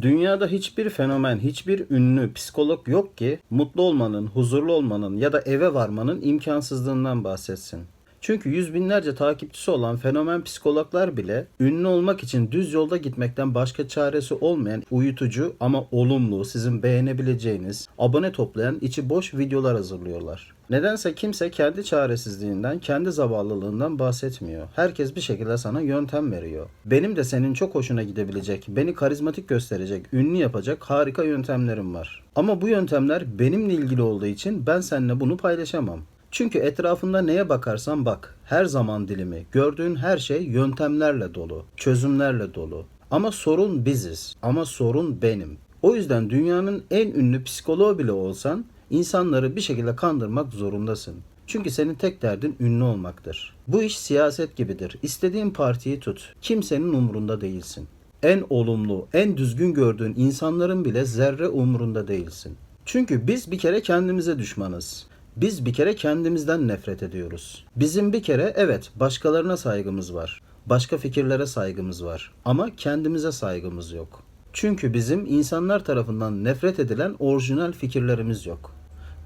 Dünyada hiçbir fenomen, hiçbir ünlü, psikolog yok ki mutlu olmanın, huzurlu olmanın ya da eve varmanın imkansızlığından bahsetsin. Çünkü yüz binlerce takipçisi olan fenomen psikologlar bile ünlü olmak için düz yolda gitmekten başka çaresi olmayan uyutucu ama olumlu, sizin beğenebileceğiniz, abone toplayan içi boş videolar hazırlıyorlar. Nedense kimse kendi çaresizliğinden, kendi zavallılığından bahsetmiyor. Herkes bir şekilde sana yöntem veriyor. Benim de senin çok hoşuna gidebilecek, beni karizmatik gösterecek, ünlü yapacak harika yöntemlerim var. Ama bu yöntemler benimle ilgili olduğu için ben seninle bunu paylaşamam. Çünkü etrafında neye bakarsan bak, her zaman dilimi, gördüğün her şey yöntemlerle dolu, çözümlerle dolu. Ama sorun biziz, ama sorun benim. O yüzden dünyanın en ünlü psikoloğu bile olsan insanları bir şekilde kandırmak zorundasın. Çünkü senin tek derdin ünlü olmaktır. Bu iş siyaset gibidir. İstediğin partiyi tut. Kimsenin umurunda değilsin. En olumlu, en düzgün gördüğün insanların bile zerre umurunda değilsin. Çünkü biz bir kere kendimize düşmanız. Biz bir kere kendimizden nefret ediyoruz. Bizim bir kere evet başkalarına saygımız var. Başka fikirlere saygımız var. Ama kendimize saygımız yok. Çünkü bizim insanlar tarafından nefret edilen orijinal fikirlerimiz yok.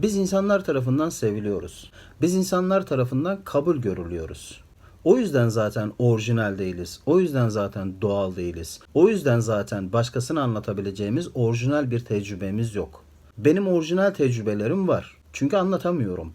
Biz insanlar tarafından seviliyoruz. Biz insanlar tarafından kabul görülüyoruz. O yüzden zaten orijinal değiliz. O yüzden zaten doğal değiliz. O yüzden zaten başkasına anlatabileceğimiz orijinal bir tecrübemiz yok. Benim orijinal tecrübelerim var. Çünkü anlatamıyorum.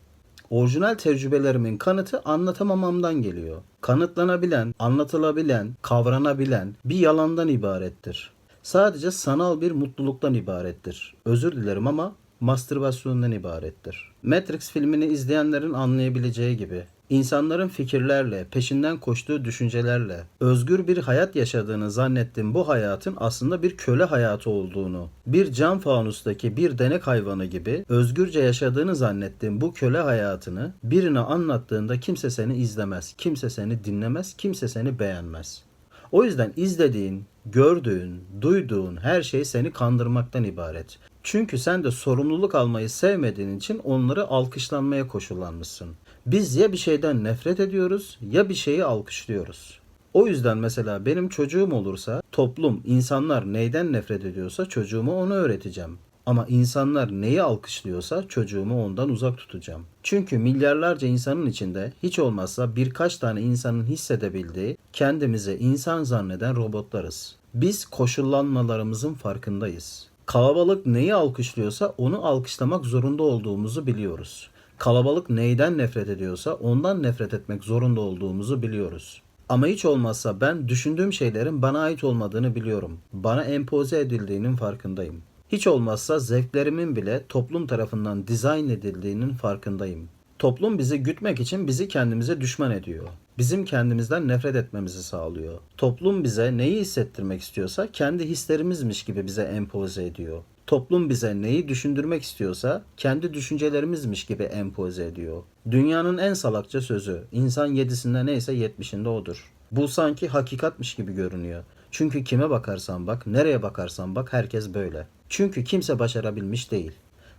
Orijinal tecrübelerimin kanıtı anlatamamamdan geliyor. Kanıtlanabilen, anlatılabilen, kavranabilen bir yalandan ibarettir. Sadece sanal bir mutluluktan ibarettir. Özür dilerim ama mastürbasyondan ibarettir. Matrix filmini izleyenlerin anlayabileceği gibi insanların fikirlerle, peşinden koştuğu düşüncelerle özgür bir hayat yaşadığını zannettiğim bu hayatın aslında bir köle hayatı olduğunu, bir cam fanustaki bir denek hayvanı gibi özgürce yaşadığını zannettiğim bu köle hayatını birine anlattığında kimse seni izlemez, kimse seni dinlemez, kimse seni beğenmez. O yüzden izlediğin, gördüğün, duyduğun her şey seni kandırmaktan ibaret. Çünkü sen de sorumluluk almayı sevmediğin için onları alkışlanmaya koşullanmışsın. Biz ya bir şeyden nefret ediyoruz ya bir şeyi alkışlıyoruz. O yüzden mesela benim çocuğum olursa toplum, insanlar neyden nefret ediyorsa çocuğuma onu öğreteceğim. Ama insanlar neyi alkışlıyorsa çocuğumu ondan uzak tutacağım. Çünkü milyarlarca insanın içinde hiç olmazsa birkaç tane insanın hissedebildiği kendimizi insan zanneden robotlarız. Biz koşullanmalarımızın farkındayız. Kalabalık neyi alkışlıyorsa onu alkışlamak zorunda olduğumuzu biliyoruz. Kalabalık neyden nefret ediyorsa ondan nefret etmek zorunda olduğumuzu biliyoruz. Ama hiç olmazsa ben düşündüğüm şeylerin bana ait olmadığını biliyorum. Bana empoze edildiğinin farkındayım. Hiç olmazsa zevklerimin bile toplum tarafından dizayn edildiğinin farkındayım. Toplum bizi gütmek için bizi kendimize düşman ediyor. Bizim kendimizden nefret etmemizi sağlıyor. Toplum bize neyi hissettirmek istiyorsa kendi hislerimizmiş gibi bize empoze ediyor. Toplum bize neyi düşündürmek istiyorsa kendi düşüncelerimizmiş gibi empoze ediyor. Dünyanın en salakça sözü, insan yedisinde neyse yetmişinde odur. Bu sanki hakikatmiş gibi görünüyor. Çünkü kime bakarsan bak, nereye bakarsan bak herkes böyle. Çünkü kimse başarabilmiş değil.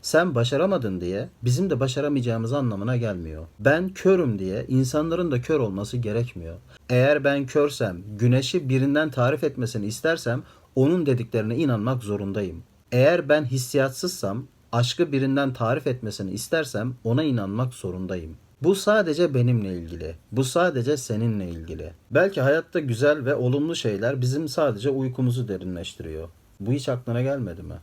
Sen başaramadın diye bizim de başaramayacağımız anlamına gelmiyor. Ben körüm diye insanların da kör olması gerekmiyor. Eğer ben körsem, güneşi birinden tarif etmesini istersem onun dediklerine inanmak zorundayım. Eğer ben hissiyatsızsam, aşkı birinden tarif etmesini istersem ona inanmak zorundayım. Bu sadece benimle ilgili. Bu sadece seninle ilgili. Belki hayatta güzel ve olumlu şeyler bizim sadece uykumuzu derinleştiriyor. Bu hiç aklına gelmedi mi?